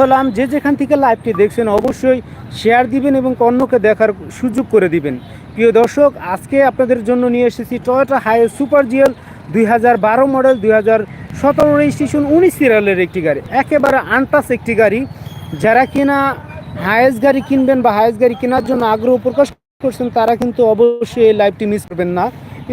হলাম। যে যেখান থেকে লাইভটি দেখছেন, অবশ্যই শেয়ার দিবেন এবং অন্যকে দেখার সুযোগ করে দিবেন। প্রিয় দর্শক, আজকে আপনাদের জন্য নিয়ে এসেছি টয়োটা হাই সুপার জিএল দুই হাজার বারো মডেল দুই হাজার সতেরো রেজিস্ট্রেশন উনিশ সিরিয়ালের একটি গাড়ি। একেবারে আনটাস একটি গাড়ি। যারা কিনা হায়েস্ট গাড়ি কিনবেন বা হায়েস্ট গাড়ি কেনার জন্য আগ্রহ প্রকাশ করছেন, তারা কিন্তু অবশ্যই এই লাইভটি মিস করবেন না।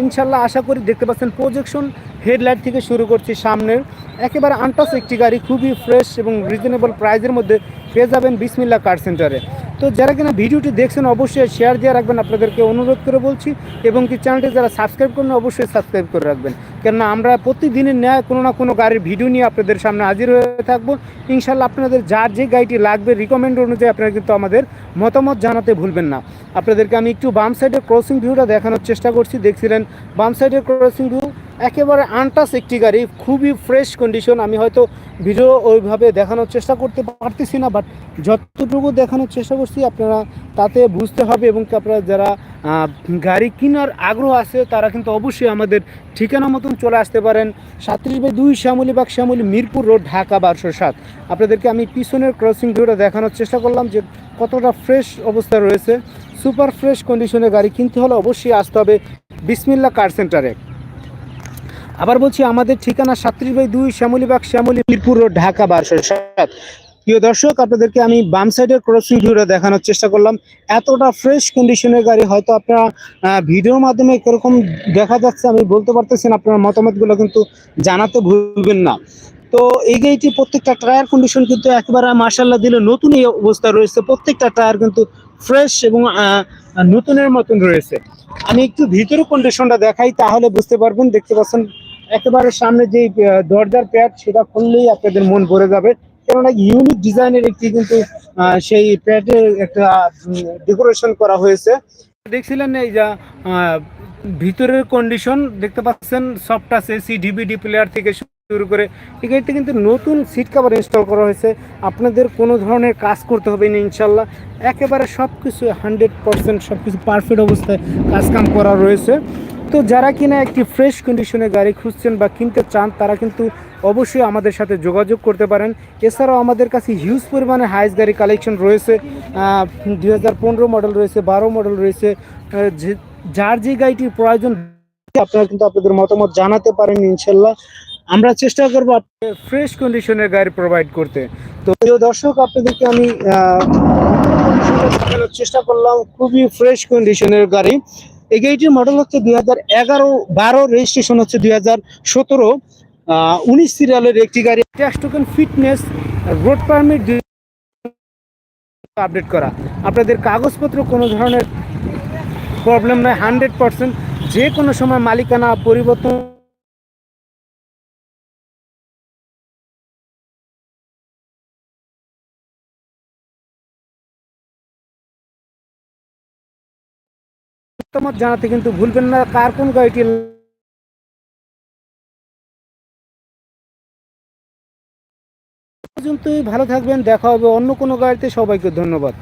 ইনশাল্লাহ আশা করি দেখতে পাচ্ছেন প্রজেকশন হেডলাইট থেকে শুরু করছি সামনের। একেবারে আনটাস একটি গাড়ি, খুবই ফ্রেশ এবং রিজনেবল প্রাইজের মধ্যে পেয়ে যাবেন বিসমিল্লা কার সেন্টারে তো যারা কিনা ভিডিওটি দেখছেন, অবশ্যই শেয়ার দিয়ে রাখবেন আপনাদেরকে অনুরোধ করে বলছি এবং কি চ্যানেলটি যারা সাবস্ক্রাইব করেন অবশ্যই সাবস্ক্রাইব করে রাখবেন। কেননা আমরা প্রতিদিনের ন্যায় কোনো না কোনো গাড়ির ভিডিও নিয়ে আপনাদের সামনে হাজির হয়ে থাকব। ইনশাল্লাহ আপনাদের যার যে গাড়িটি লাগবে রিকমেন্ড অনুযায়ী আপনারা কিন্তু আমাদের মতামত জানাতে ভুলবেন না। আপনাদেরকে আমি একটু বাম সাইডের ক্রসিং ভিউটা দেখানোর চেষ্টা করছি। দেখছিলেন বাম সাইডের ক্রসিং ভিউ একেবারে আনটাস একটি গাড়ি, খুবই ফ্রেশ কন্ডিশন আমি হয়তো ভিডিও ওইভাবে দেখানোর চেষ্টা করতে পারতেছি না বাট যতটুকু দেখানোর চেষ্টা করছি, আপনারা তাতে বুঝতে হবে এবং আপনারা যারা গাড়ি কেনার আগ্রহ আছে, তারা কিন্তু অবশ্যই আমাদের ঠিকানা মতন চলে আসতে পারেন। সাতত্রিশ বাই দুই শ্যামলীবাগ, শ্যামলী মিরপুর রোড, ঢাকা বারোশো সাত। আপনাদেরকে আমি পিছনের ক্রসিং ভিউটা দেখানোর চেষ্টা করলাম যে কতটা ফ্রেশ অবস্থা রয়েছে। সুপার ফ্রেশ কন্ডিশনের গাড়ি কিনতে হলে অবশ্যই আসতে হবে বিসমিল্লা কার সেন্টারে আবার বলছি, আমাদের ঠিকানা সাতত্রিশ বাই দুই শ্যামলীবাগ শ্যামলী মিরপুর রোড, ঢাকা, বারোশো সাত। প্রিয় দর্শক, আপনাদেরকে আমি বাম সাইডের ক্রসিং ভিউটা দেখানোর চেষ্টা করলাম। এতটা ফ্রেশ কন্ডিশনের গাড়ি, হয়তো আপনারা ভিডিওর মাধ্যমে কীরকম দেখা যাচ্ছে আমি বলতে পারতেছি না, আপনার মতামতগুলো কিন্তু জানাতে ভুলবেন না। তো এই গাড়িটি প্রত্যেকটা টায়ার কন্ডিশন কিন্তু একেবারে মার্শাল্লাহ দিলে নতুন এই অবস্থা রয়েছে। প্রত্যেকটা টায়ার কিন্তু ফ্রেশ এবং নতুনের মতন রয়েছে। আমি একটু ভিতরে কন্ডিশনটা দেখাই, তাহলে বুঝতে পারবেন। দেখতে পাচ্ছেন, একেবারে সামনে যে দরজার প্যাড সেটা খুললেই আপনাদের মন ভরে যাবে। কেননা ইউনিক ডিজাইনের একটি কিন্তু সেই প্যাডের একটা ডেকোরেশন করা হয়েছে। দেখছিলেন এই যা ভিতরের কন্ডিশন দেখতে পাচ্ছেন সফট আছে সি ডিভিডি প্লেয়ার থেকে শুরু করে এই গাড়িতে কিন্তু নতুন সিট কভার ইনস্টল করা হয়েছে। আপনাদের কোনো ধরনের কাজ করতে হবে না, ইনশাল্লাহ। একেবারে সব কিছু হান্ড্রেড পার্সেন্ট সব কিছু পারফেক্ট অবস্থায় কাজকাম করা রয়েছে। তো যারা কিনা একটি ফ্রেশ কন্ডিশনে গাড়ি খুঁজছেন বা কিনতে চান, তারা কিন্তু অবশ্যই আমাদের সাথে যোগাযোগ করতে পারেন। এছাড়াও আমাদের কাছে হিউজ পরিমাণে হাইস গাড়ি কালেকশন রয়েছে। দুই হাজার পনেরো মডেল রয়েছে, বারো মডেল রয়েছে। যার যে গাড়িটির প্রয়োজন, আপনারা কিন্তু আপনাদের মতামত জানাতে পারেন, ইনশাল্লাহ। আমরা চেষ্টা করব ফ্রেশ কন্ডিশনের গাড়ি প্রোভাইড করতে। তো প্রিয় দর্শক আপনাদেরকে আমি চেষ্টা করলাম। খুবই ফ্রেশ কন্ডিশনের গাড়ি। এই গাড়িটির মডেল হচ্ছে দুই হাজার এগারো বারো রেজিস্ট্রেশন হচ্ছে দুই হাজার সতেরো। উনিশ সিরিয়ালের একটি গাড়ি। Tax token fitness road permit update করা। আপনাদের কাগজপত্র কোনো ধরনের প্রবলেম নয় হান্ড্রেড পার্সেন্ট যে কোনো সময় মালিকানা পরিবর্তন মতামত জানাতে কিন্তু ভুলবেন না। কার কোন গাড়িটি পর্যন্তই ভালো থাকবেন, দেখা হবে অন্য কোনো গাড়িতে। সবাইকে ধন্যবাদ।